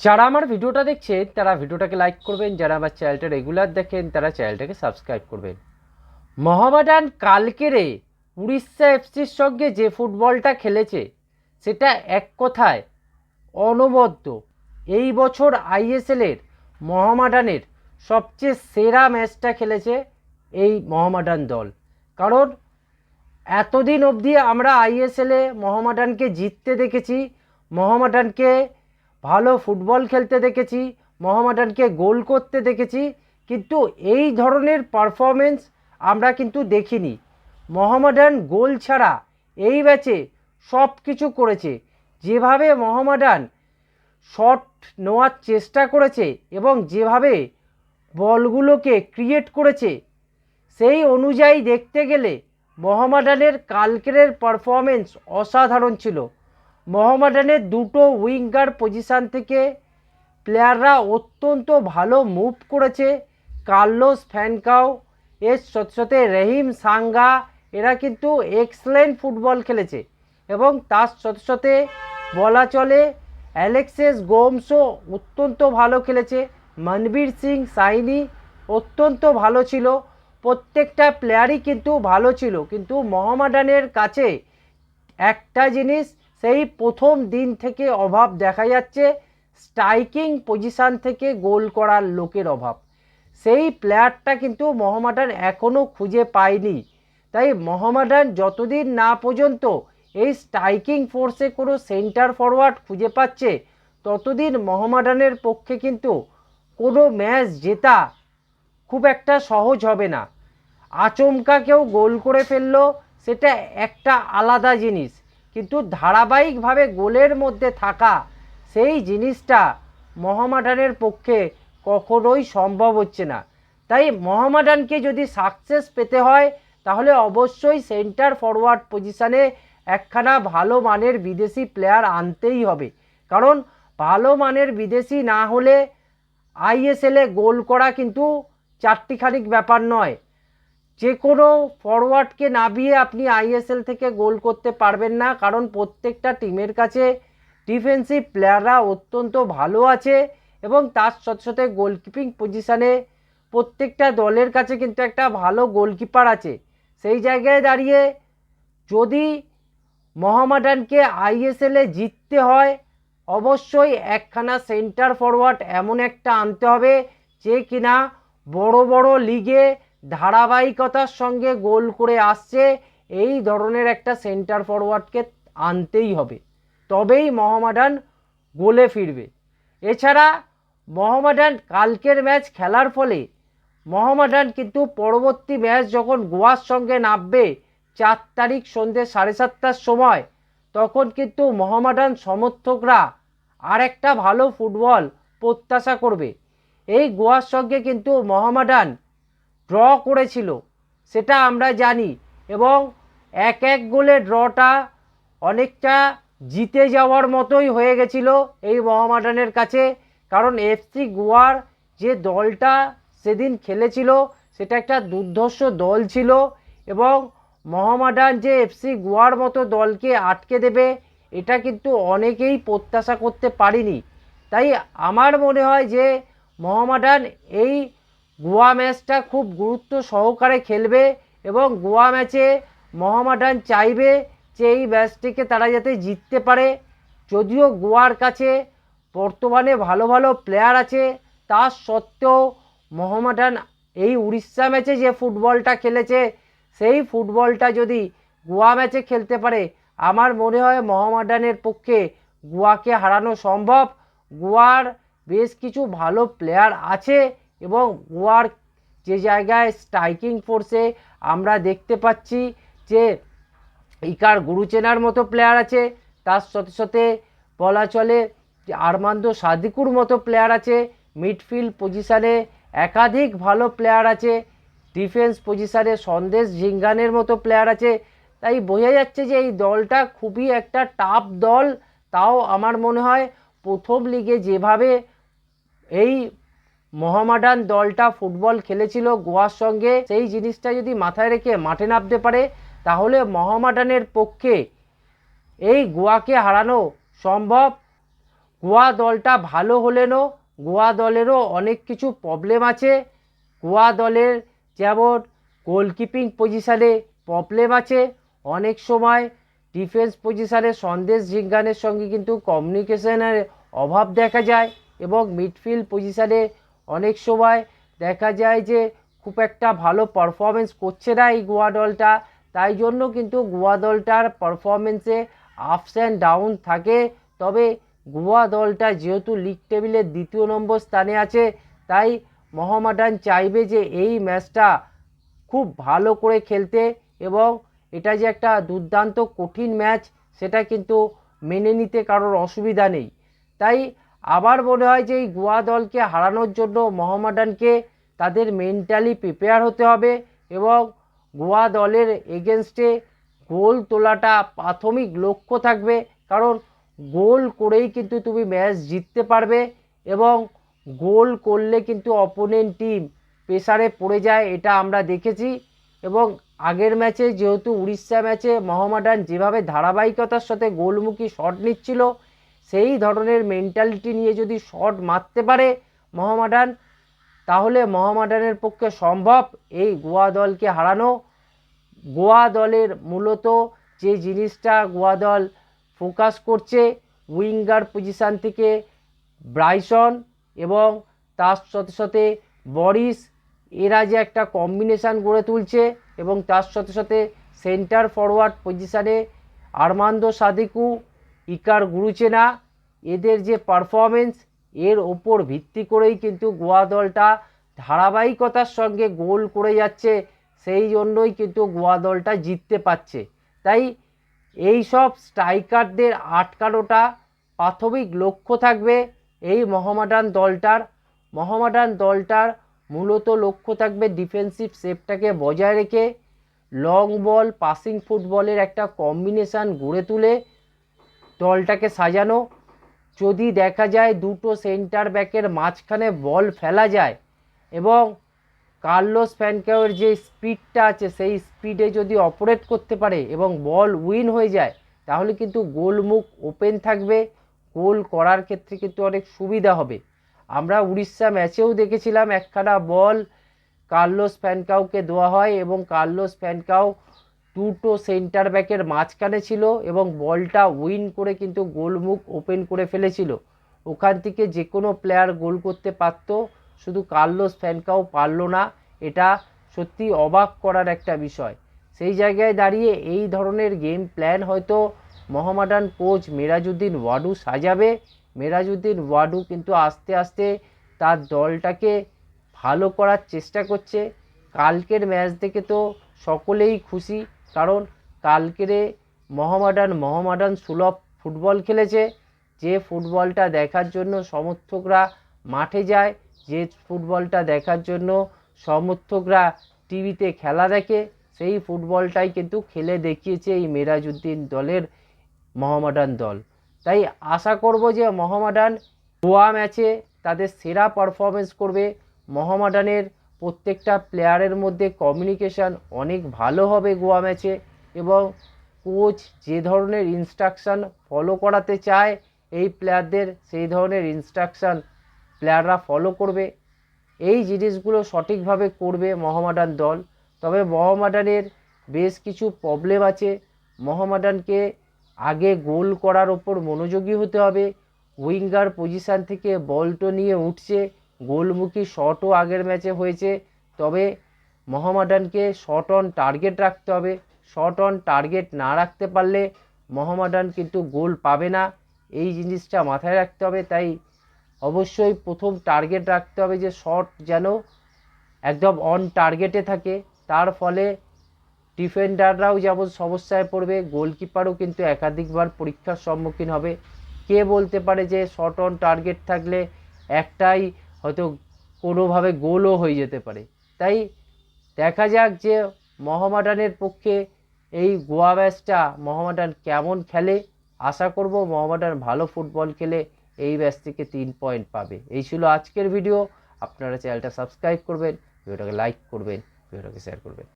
যারা আমার ভিডিওটা দেখছেন তারা ভিডিওটাকে লাইক করবেন। যারা আমার চ্যানেলটা রেগুলার দেখেন, তারা চ্যানেলটাকে সাবস্ক্রাইব করবেন। মোহামেডান কালকেরে উড়িষ্যা এফসির সঙ্গে যে ফুটবলটা খেলেছে, সেটা এক কথায় অনবদ্য। এই বছর আইএসএলের মোহামেডানের সবচেয়ে সেরা ম্যাচটা খেলেছে এই মোহামেডান দল। কারণ এতদিন অবধি আমরা আইএসএলে মোহামেডানকে জিততে দেখেছি মোহামেডানকে ভালো ফুটবল খেলতে দেখেছি, মোহামেডানকে গোল করতে দেখেছি, কিন্তু এই ধরনের পারফরমেন্স আমরা কিন্তু দেখিনি। মোহামেডান গোল ছাড়া এই ম্যাচে সব কিছু করেছে। যেভাবে মোহামেডান শট নেওয়ার চেষ্টা করেছে এবং যেভাবে বলগুলোকে ক্রিয়েট করেছে, সেই অনুযায়ী দেখতে গেলে মোহামেডানের কালকের পারফরমেন্স অসাধারণ ছিল। মোহামেডানের দুটো উইঙ্গার পজিশান থেকে প্লেয়াররা অত্যন্ত ভালো মুভ করেছে। কার্লোস ফ্যানকাও, এর সাথে রহিম সাঙ্গা, এরা কিন্তু এক্সেলেন্ট ফুটবল খেলেছে। এবং তার সাথে সাথে বলা চলে, অ্যালেক্সেস গোমসও অত্যন্ত ভালো খেলেছে। মনবীর সিং সাইনি অত্যন্ত ভালো ছিল। প্রত্যেকটা প্লেয়ারই কিন্তু ভালো ছিল। কিন্তু মোহামেডানের কাছে একটা জিনিস সেই প্রথম দিন থেকে অভাব দেখা যাচ্ছে স্ট্রাইকিং পজিশান থেকে গোল করার লোকের অভাব। সেই প্লেয়ারটা কিন্তু মোহামেডান এখনও খুঁজে পায়নি। তাই মোহামেডান যতদিন না পর্যন্ত এই স্ট্রাইকিং ফোর্সে কোনো সেন্টার ফরওয়ার্ড খুঁজে পাচ্ছে, ততদিন মোহামেডানের পক্ষে কিন্তু কোনো ম্যাচ জেতা খুব একটা সহজ হবে না। আচমকা কেউ গোল করে ফেলল, সেটা একটা আলাদা জিনিস। কিন্তু ধারাবাহিকভাবে গোলের মধ্যে থাকা সেই জিনিসটা মহামাডানের পক্ষে কখনোই সম্ভব হচ্ছে না। তাই মহামাডানকে যদি সাকসেস পেতে হয়, তাহলে অবশ্যই সেন্টার ফরওয়ার্ড পজিশানে একখানা ভালো মানের বিদেশি প্লেয়ার আনতেই হবে। কারণ ভালো মানের বিদেশি না হলে আইএসএলে গোল করা কিন্তু চারটিখানিক ব্যাপার নয়। যে কোনো ফরওয়ার্ডকে নামিয়ে আপনি আইএসএল থেকে গোল করতে পারবেন না, কারণ প্রত্যেকটা টিমের কাছে ডিফেন্সিভ প্লেয়াররা অত্যন্ত ভালো আছে এবং তার সাথে সাথে গোলকিপিং পজিশানে প্রত্যেকটা দলের কাছে কিন্তু একটা ভালো গোলকিপার আছে। সেই জায়গায় দাঁড়িয়ে যদি মোহামেডানকে আইএসএলে জিততে হয়, অবশ্যই একখানা সেন্টার ফরওয়ার্ড এমন একটা আনতে হবে যে কিনা বড় বড় লিগে ধারাবাহিকতার সঙ্গে গোল করে আসছে, এই ধরনের একটা সেন্টার ফরওয়ার্ডকে আনতেই হবে। তবেই মোহামেডান গোলে ফিরবে। এছাড়া মোহামেডান কালকের ম্যাচ খেলার ফলে মোহামেডান কিন্তু পরবর্তী ম্যাচ যখন গোয়ার সঙ্গে নামবে চার তারিখ সন্ধ্যে সাড়ে সাতটার সময়, তখন কিন্তু মোহামেডান সমর্থকরা আর একটা ভালো ফুটবল প্রত্যাশা করবে। এই গোয়ার সঙ্গে কিন্তু মোহামেডান ড্র করেছিল, সেটা আমরা জানি এবং এক এক গোলে ড্রটা অনেকটা জিতে যাওয়ার মতোই হয়ে গেছিল এই মহামাডানের কাছে। কারণ এফসি গোয়ার যে দলটা সেদিন খেলেছিল, সেটা একটা দুর্ধর্ষ দল ছিল এবং মহামাডান যে এফসি গোয়ার মতো দলকে আটকে দেবে, এটা কিন্তু অনেকেই প্রত্যাশা করতে পারিনি। তাই আমার মনে হয় যে মহামাডান এই গোয়া ম্যাচটা খুব গুরুত্ব সহকারে খেলবে এবং গোয়া ম্যাচে মোহামেডান চাইবে যে এই ম্যাচটিকে তারা যাতে জিততে পারে। যদিও গোয়ার কাছে বর্তমানে ভালো ভালো প্লেয়ার আছে, তা সত্ত্বেও মোহামেডান এই উড়িষ্যা ম্যাচে যে ফুটবলটা খেলেছে, সেই ফুটবলটা যদি গোয়া ম্যাচে খেলতে পারে, আমার মনে হয় মোহামেডানের পক্ষে গোয়াকে হারানো সম্ভব। গোয়ার বেশ কিছু ভালো প্লেয়ার আছে এবং গোয়ার যে জায়গায় স্ট্রাইকিং ফোর্সে আমরা দেখতে পাচ্ছি যে ইকার গুরুচেনার মতো প্লেয়ার আছে, তার সাথে সাথে বলা চলে যে আরমান্দো সাদিকুর মতো প্লেয়ার আছে মিডফিল্ড পজিশানে একাধিক ভালো প্লেয়ার আছে ডিফেন্স পজিশানে সন্দেশ ঝিঙ্গানের মতো প্লেয়ার আছে। তাই বোঝা যাচ্ছে যে এই দলটা খুবই একটা টাফ দল, তাও আমার মনে হয় প্রথম লিগে যেভাবে এই মোহামেডান দলটা ফুটবল খেলেছিল গোয়ার সঙ্গে। সেই জিনিসটা যদি মাথায় রেখে মাঠে নামতে পারে, তাহলে মোহামেডানের পক্ষে এই গোয়াকে হারানো সম্ভব। গোয়া দলটা ভালো হলেনও, গোয়া দলেরও অনেক কিছু প্রবলেম আছে। গোয়া দলের যেমন গোলকিপিং পজিশানে প্রবলেম আছে। অনেক সময় ডিফেন্স পজিশানে সন্দেশ ঝিঙ্গানের সঙ্গে কিন্তু কমিউনিকেশনের অভাব দেখা যায় এবং মিডফিল্ড পজিশানে অনেক সময় দেখা যায় যে খুব একটা ভালো পারফরমেন্স করছে না এই গোয়া দলটা। তাই জন্য কিন্তু গোয়া দলটার পারফরমেন্সে আপস অ্যান্ড ডাউন থাকে। তবে গোয়া দলটা যেহেতু লিগ টেবিলের দ্বিতীয় নম্বর স্থানে আছে, তাই মোহামেডান চাইবে যে এই ম্যাচটা খুব ভালো করে খেলতে এবং এটা যে একটা দুর্দান্ত কঠিন ম্যাচ সেটা কিন্তু মেনে নিতে কারোর অসুবিধা নেই। তাই আবার মনে হয় যে এই গোয়া দলকে হারানোর জন্য মোহামেডানকে তাদের মেন্টালি প্রিপেয়ার হতে হবে এবং গোয়া দলের এগেনস্টে গোল তোলাটা প্রাথমিক লক্ষ্য থাকবে। কারণ গোল করেই কিন্তু তুমি ম্যাচ জিততে পারবে এবং গোল করলে কিন্তু অপোনেন্ট টিম প্রেসারে পড়ে যায়, এটা আমরা দেখেছি। এবং আগের ম্যাচে যেহেতু উড়িষ্যা ম্যাচে মোহামেডান যেভাবে ধারাবাহিকতার সাথে গোলমুখী শট নিচ্ছিল সেই ধরনের মেন্টালিটি নিয়ে যদি শট মারতে পারে মোহামেডান তাহলে মোহামেডানের পক্ষে সম্ভব এই গোয়া দলকে হারানো। গোয়া দলের মূলত যে জিনিসটা গোয়া দল ফোকাস করছে উইঙ্গার পজিশান থেকে ব্রাইসন এবং তার সাথে সাথে বরিস, এরা যে একটা কম্বিনেশান গড়ে তুলছে এবং তার সাথে সাথে সেন্টার ফরওয়ার্ড পজিশানে আরমান্দো সাদিকু ইকার গুরুচেনা, এদের যে পারফরমেন্স এর ওপর ভিত্তি করেই কিন্তু গোয়া দলটা ধারাবাহিকতার সঙ্গে গোল করে যাচ্ছে, সেই জন্যই কিন্তু গোয়া দলটা জিততে পারছে। তাই এই সব স্ট্রাইকারদের আটকানোটা প্রাথমিক লক্ষ্য থাকবে এই মহামাডান দলটার। মহামাডান দলটার মূলত লক্ষ্য থাকবে ডিফেন্সিভ সেফটাকে বজায় রেখে লং বল পাসিং ফুটবলের একটা কম্বিনেশান গড়ে তুলে দলটাকে সাজানো। যদি দেখা যায় দুটো সেন্টার ব্যাকের মাঝখানে বল ফেলা যায় এবং কার্লোস ফ্যানকাওয়ের যে স্পিডটা আছে, সেই স্পিডে যদি অপারেট করতে পারে এবং বল উইন হয়ে যায়, তাহলে কিন্তু গোলমুখ ওপেন থাকবে। গোল করার ক্ষেত্রে কিন্তু অনেক সুবিধা হবে। আমরা উড়িষ্যা ম্যাচেও দেখেছিলাম একখানা বল কার্লোস ফ্যানকাউকে দেওয়া হয় এবং কার্লোস ফ্যানকাও দুটো সেন্টার ব্যাকের মাঝখানে ছিল এবং বলটা উইন করে কিন্তু গোলমুখ ওপেন করে ফেলেছিল। ওখান থেকে যে কোনো প্লেয়ার গোল করতে পারতো, শুধু কার্লোস ফ্যানকাও পারল না। এটা সত্যি অবাক করার একটা বিষয়। সেই জায়গায় দাঁড়িয়ে এই ধরনের গেম প্ল্যান হয়তো মোহামেডান কোচ মেরাজুদ্দিন ওয়াডু সাজাবে। মেরাজুদ্দিন ওয়াডু কিন্তু আস্তে আস্তে তার দলটাকে ভালো করার চেষ্টা করছে। কালকের ম্যাচ দেখে তো সকলেই খুশি। কারণ কালকেরে মোহামেডান মোহামেডান সুলভ ফুটবল খেলেছে। যে ফুটবলটা দেখার জন্য সমর্থকরা মাঠে যায়, যে ফুটবলটা দেখার জন্য সমর্থকরা টিভিতে খেলা দেখে, সেই ফুটবলটাই কিন্তু খেলে দেখিয়েছে এই মেরাজউদ্দিন দলের মোহামেডান দল। তাই আশা করব যে মোহামেডান গোয়া ম্যাচে তাদের সেরা পারফরমেন্স করবে। মোহামেডানের প্রত্যেকটা প্লেয়ারের মধ্যে কমিউনিকেশান অনেক ভালো হবে গোয়া ম্যাচে এবং কোচ যে ধরনের ইনস্ট্রাকশান ফলো করাতে চায়, এই প্লেয়ারদের সেই ধরনের ইনস্ট্রাকশান প্লেয়াররা ফলো করবে। এই জিনিসগুলো সঠিকভাবে করবে মোহামেডান দল। তবে মোহামেডানের বেশ কিছু প্রবলেম আছে। মোহামেডানকে আগে গোল করার ওপর মনোযোগী হতে হবে। উইঙ্গার পজিশান থেকে বলটো নিয়ে উঠছে। গোলমুখী শটও আগের ম্যাচে হয়েছে। তবে মোহামেডানকে শট অন টার্গেট রাখতে হবে। শট অন টার্গেট না রাখতে পারলে মোহামেডান কিন্তু গোল পাবে না। এই জিনিসটা মাথায় রাখতে হবে। তাই অবশ্যই প্রথম টার্গেট রাখতে হবে যে শট যেন একদম অন টার্গেটে থাকে। তার ফলে ডিফেন্ডাররাও যেমন সমস্যায় পড়বে, গোলকিপারও কিন্তু একাধিকবার পরীক্ষার সম্মুখীন হবে। কে বলতে পারে যে শট অন টার্গেট থাকলে একটাই হয়তো কোনোভাবে গোলও হয়ে যেতে পারে। তাই দেখা যাক যে মহামাডানের পক্ষে এই গোয়া ব্যাচটা মহামাডান কেমন খেলে। আশা করব মহামাডান ভালো ফুটবল খেলে এই ব্যাচ থেকে তিন পয়েন্ট পাবে। এই ছিল আজকের ভিডিও। আপনারা চ্যানেলটা সাবস্ক্রাইব করবেন, ভিডিওটাকে লাইক করবেন, ভিডিওটাকে শেয়ার করবেন।